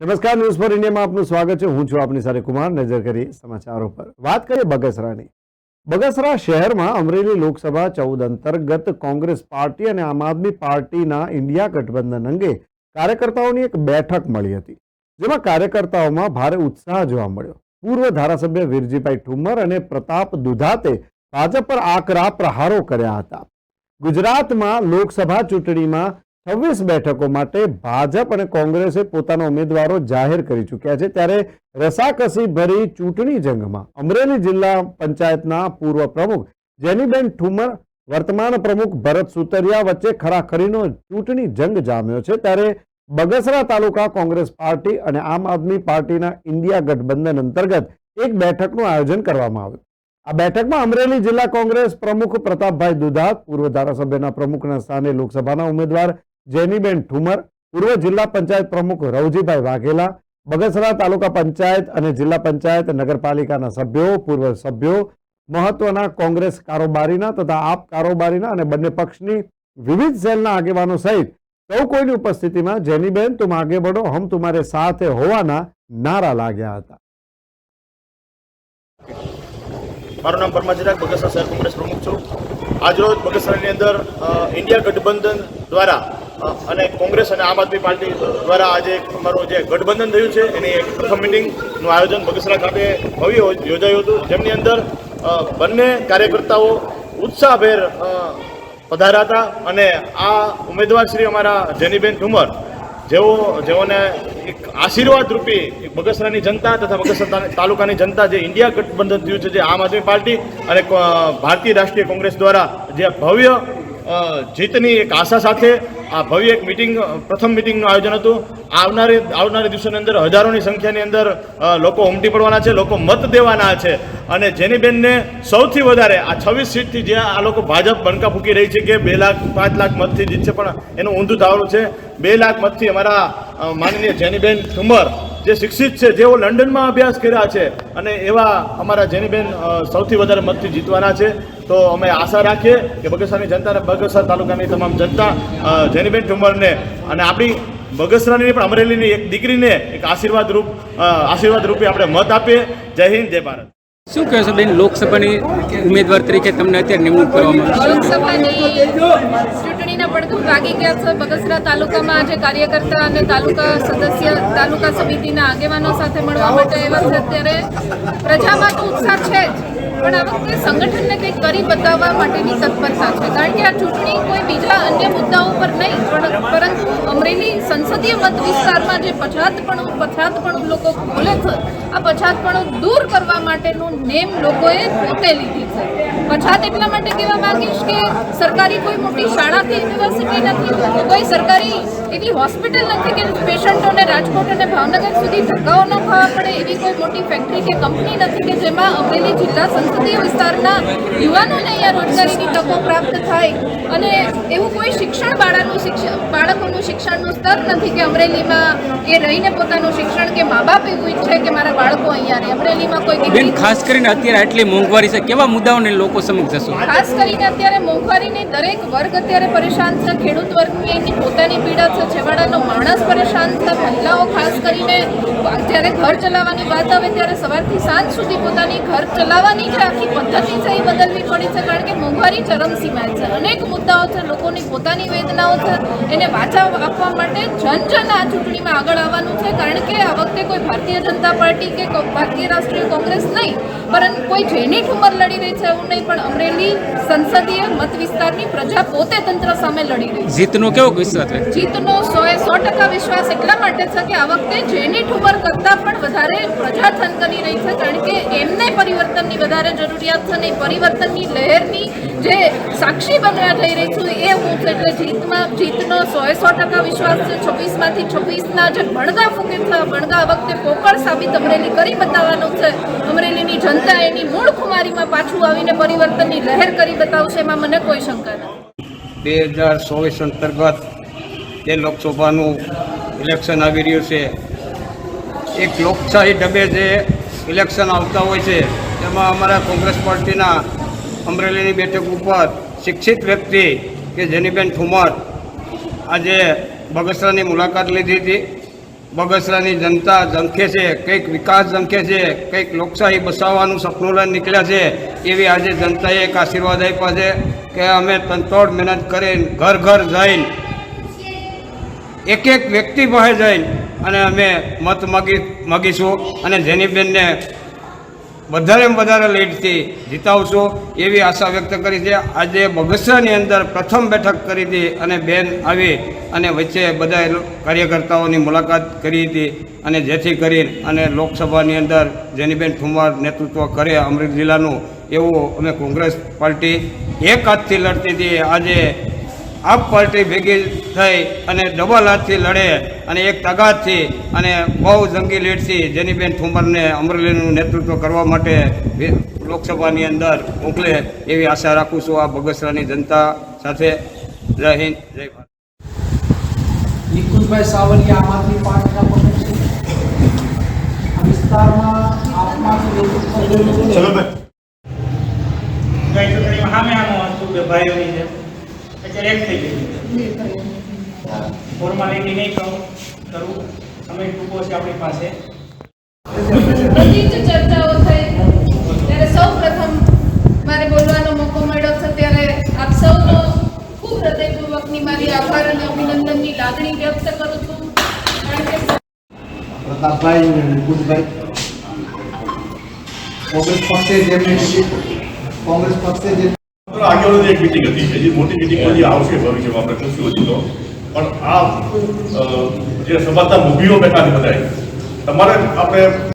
નમસ્કાર, news for ઇન્ડિયામાં આપનું સ્વાગત છે. હું છું આપની સાથે કુમાર. નજર કરી સમાચારો પર. વાત કરીએ બગસરાની. બગસરા શહેરમાં અમરેલી લોકસભા ચૌદ અંતર્ગત કોંગ્રેસ પાર્ટી અને આમ આદમી પાર્ટીના ઇન્ડિયા ગઠબંધન અંગે કાર્યકર્તાઓની એક બેઠક મળી હતી, જેમાં કાર્યકર્તાઓમાં ભારે ઉત્સાહ જોવા મળ્યો. પૂર્વ ધારાસભ્ય વીરજીભાઈ ઠુમર અને પ્રતાપ દુધાતે ભાજપ પર આકરા પ્રહારો કર્યા હતા. ગુજરાતમાં લોકસભા ચૂંટણીમાં છવ્વીસ બેઠકો માટે ભાજપ અને કોંગ્રેસે પોતાના ઉમેદવારો જાહેર કરી ચૂક્યા છે. ત્યારે રસાકસી ભરી ચૂંટણી જંગમાં અમરેલી જિલ્લા પંચાયતના પૂર્વ પ્રમુખ જેનીબેન ઠુમર, વર્તમાન પ્રમુખ ભરત સુતરિયા વચ્ચે ખરાખરીનો ચૂંટણી જંગ જામ્યો છે. ત્યારે બગસરા તાલુકા કોંગ્રેસ પાર્ટી અને આમ આદમી પાર્ટીના ઇન્ડિયા ગઠબંધન અંતર્ગત એક બેઠકનું આયોજન કરવામાં આવ્યું. આ બેઠકમાં અમરેલી જિલ્લા કોંગ્રેસ પ્રમુખ પ્રતાપભાઈ દુધાત, પૂર્વ ધારાસભ્યના પ્રમુખના સ્થાને લોકસભાના ઉમેદવાર જેનીબેન ઠુમર, પૂર્વ જિલ્લા પંચાયત પ્રમુખ રવજીભાઈ વાઘેલા, બગસરા તાલુકા પંચાયત અને જિલ્લા પંચાયત નગરપાલિકાના સભ્યો, પૂર્વ સભ્યો, મહત્વના કોંગ્રેસ કારોબારીના તથા આપ કારોબારીના અને બંને પક્ષની વિવિધ સેલના આગેવાનો સહિત સૌ કોઈની ઉપસ્થિતિમાં જેનીબેન, તુમ આગે બઢો હમ તુમારે સાથે હોવાના નારા લાગ્યા હતા. મારું નામ પરમા ચિરાગ બગસરા શહેર કોંગ્રેસ પ્રમુખ છું. આજરોજ બગસરાની અંદર ઇન્ડિયા ગઠબંધન દ્વારા અને કોંગ્રેસ અને આમ આદમી પાર્ટી દ્વારા આજે અમારું જે ગઠબંધન થયું છે, એની એક પ્રથમ મિટિંગનું આયોજન બગસરા ખાતે ભવ્ય યોજાયું હતું. જેમની અંદર બંને કાર્યકર્તાઓ ઉત્સાહભેર પધાર્યા હતા. અને આ ઉમેદવાર શ્રી અમારા જેનીબેન ઠુમર જેઓ જેઓને એક આશીર્વાદ રૂપી એક બગસરાની જનતા તથા બગસરા તાલુકાની જનતા જે ઇન્ડિયા ગઠબંધન થયું છે, જે આમ આદમી પાર્ટી અને ભારતીય રાષ્ટ્રીય કોંગ્રેસ દ્વારા જે ભવ્ય જીતની એક આશા સાથે આ ભવ્ય એક મિટિંગ પ્રથમ મિટિંગનું આયોજન હતું. આવનારી આવનારી દિવસોની અંદર હજારોની સંખ્યાની અંદર લોકો ઉમટી પડવાના છે, લોકો મત દેવાના છે. અને જેની બેનને સૌથી વધારે, આ છવ્વીસ સીટથી જે આ લોકો ભાજપ બનકા ફૂકી રહી છે કે બે લાખ, પાંચ લાખ મતથી જીતશે, પણ એનું ઊંધું થવાનું છે. બે લાખ મતથી અમારા માનનીય જેનીબેન ઠુમર જે શિક્ષિત છે જેઓ લંડનમાં અભ્યાસ કર્યા છે અને એવા અમારા જેનીબેન સૌથી વધારે મતથી જીતવાના છે. તો અમે આશા રાખીએ કે બગસરાની જનતા અને બગસરા તાલુકાની તમામ જનતા જેનીબેન ઠુમરને અને આપણી બગસરાની પણ અમરેલીની એક દીકરીને એક આશીર્વાદ રૂપ આશીર્વાદ રૂપે આપણે મત આપીએ. જય હિન્દ જય ભારત. શું કહેશો બેન લોકસભાની ઉમેદવાર તરીકે તમને અત્યારે નિમણૂક કરવામાં આવી ચૂંટણીના પડઘમ વાગી ગયા છે? બગસરા તાલુકામાં આજે કાર્યકર્તા અને તાલુકા સદસ્ય, તાલુકા સમિતિના આગેવાનો સાથે મળવા માટે આવ્યા છે. અત્યારે પ્રજામાં તો ઉત્સાહ છે જ. પણ આ વખતે સંગઠનને કંઈક કરી બતાવવા માટેની તત્પરતા છે. કારણ કે આ ચૂંટણી કોઈ બીજા અન્ય મુદ્દાઓ પર નહીં, પણ પરંતુ અમરેલી સંસદીય મત વિસ્તારમાં જે પછાતપણું પછાતપણું લોકો બોલે છે, આ પછાતપણું દૂર કરવા માટેનું નેમ લોકોએ પોતે લીધી છે. પછાત એટલા માટે કહેવા માંગીશ કે સરકારી કોઈ મોટી શાળા કે યુનિવર્સિટી નથી, કોઈ સરકારી એવી હોસ્પિટલ નથી કે પેશન્ટોને રાજકોટ અને ભાવનગર સુધી ધક્કાઓ ન ખાવા પડે એવી કોઈ મોટી ફેક્ટરી કે કંપની નથી કે જેમાં અમરેલી જિલ્લા સંસદીય વિસ્તારના યુવાનોને અહીંયા રોજગારીની તકો પ્રાપ્ત થાય અને એવું કોઈ શિક્ષણ બાળકનું શિક્ષણ બાળકોનું શિક્ષણનું સ્તર નથી કે અમરેલીમાં એ રહીને પોતાનું શિક્ષણ કે મા બાપ એવું ઈચ્છે કે મારા બાળકો અહીંયા રહે. અમરેલીમાં કોઈ બેન ખાસ કરીને અત્યારે આટલી મોંઘવારી છે કેવા મુદ્દાઓને લોકો સમક્ષ જશો? ખાસ કરીને અત્યારે મોંઘવારીની દરેક વર્ગ અત્યારે પરેશાન છે. ખેડૂત વર્ગની એની પોતાની પીડા છે. છેવાડાનો માણસ પરેશાન છે. મહિલાઓ ખાસ કરીને જ્યારે ઘર ચલાવવાની વાત આવે ત્યારે સવારથી સાંજ સુધી પોતાની ઘર ચલાવવાની જે આખી પદ્ધતિ છે એ બદલવી પડી છે કારણ કે મોંઘવારી ચરમસીમાએ છે. અનેક મુદ્દાઓ છે લોકોની પોતાની વેદનાઓ છે એને વાચા આપવા માટે જન જન આ ચૂંટણીમાં આગળ આવવાનું છે. કારણ કે આ વખતે કોઈ ભારતીય જનતા પાર્ટી કે ભારતીય રાષ્ટ્રીય કોંગ્રેસ નહીં પરંતુ કોઈ જેની ઠુમર લડી રહી છે એવું નહીં પણ અમરેલી સંસદીય મત વિસ્તારની પ્રજા પોતે તંત્ર સામે લડી રહી છે. જીતનો કેવો વિશ્વાસ છે? જીતનો સો એ સો ટકા વિશ્વાસ એટલા માટે છે કે આ વખતે જેની ઠુમર કરતાં પણ વધારે પ્રજા થનકની રહી છે કારણ કે એમને પરિવર્તનની વધારે જરૂરિયાત છે પરિવર્તનની લહેરની જે સાક્ષી બનવા જઈ રહી છું એ હું એટલે જીતમાં, જીતનો સોએ સો ટકા વિશ્વાસ છે. છવ્વીસમાંથી છવ્વીસના જે ભણગા ફૂકે છે ભણગા વખતે પોકળ સાબિત અમરેલી કરી બતાવવાનું છે. અમરેલીની જનતા એની મૂળ ખુમારીમાં પાછું આવીને પરિવર્તનની લહેર કરી બતાવશે એમાં મને કોઈ શંકા નથી. બે હજાર ચોવીસ અંતર્ગત જે લોકસભાનું ઇલેક્શન આવી રહ્યું છે, એક લોકશાહી ડબે જે ઇલેક્શન આવતા હોય છે તેમાં અમારા કોંગ્રેસ પાર્ટીના અમરેલીની બેઠક ઉપર શિક્ષિત વ્યક્તિ કે જેનીબેન ઠુમર આજે બગસરાની મુલાકાત લીધી હતી. બગસરાની જનતા ઝંખે છે, કંઈક વિકાસ ઝંખે છે, કંઈક લોકશાહી બસાવવાનું સપનું લઈને નીકળ્યા છે, એવી આજે જનતાએ એક આશીર્વાદ આપ્યા છે કે અમે તનતોડ મહેનત કરીને ઘર ઘર જઈને એક એક વ્યક્તિ પાસે જઈને અને અમે મત માગી માગીશું અને જેનીબેનને વધારે વધારે લીડથી જીતાવશો એવી આશા વ્યક્ત કરી છે. આજે બગસરાની અંદર પ્રથમ બેઠક કરી હતી અને બેન આવી અને વચ્ચે બધા કાર્યકર્તાઓની મુલાકાત કરી હતી અને જેથી કરીને અને લોકસભાની અંદર જેનીબેન ઠુમાર નેતૃત્વ કરે અમરેલી જિલ્લાનું એવું અમે કોંગ્રેસ પાર્ટી એક હાથથી લડતી હતી. આજે આપ પાર્ટી ભેગી થઈ અને ડબલ હાથથી લડે અને એક તગાદથી અને બહુ જંગી લીડથી જેનીબેન ઠુમરને અમરેલીનું નેતૃત્વ કરવા માટે લોકસભાની અંદર મોકલે એવી આશા રાખું છું આ બગસરાની જનતા સાથે. જય હિન્દ જય ભારત. નિકુંજભાઈ સાવલિયા આમ આદમી પાર્ટીના પ્રમુખ છે. આ વિસ્તારમાં આપમાંથી નેતૃત્વ ચલો ભાઈ. ગઈ ચૂંટણીમાં સામે આનું હતું કે ભાઈઓની જેમ. અત્યારે એક થઈ ગયું. ફોર્માલિટી નહીં કરું કરું. સમય ટૂંકો છે આપણી પાસે. બધી જ ચર્ચાઓ થઈ. ત્યારે સૌ પ્રથમ મારે બોલવાનો મોકો મળ્યો છે. ત્યારે આપ સૌનો ખૂબ હૃદયપૂર્વકની મારી આભાર અને અભિનંદનની લાગણી વ્યક્ત કરું છું. પ્રતાપભાઈ કોંગ્રેસ પક્ષે જેમની કોંગ્રેસ પક્ષે જે આગળની એક મિટિંગ હતી હજી મોટી મિટિંગ હજી આવશે ભવિષ્યમાં, આપણે પૂછ્યું હજી તો. પણ આ જે સમાજના મૂવીઓ બેઠા છે બધાય તમારે આપણે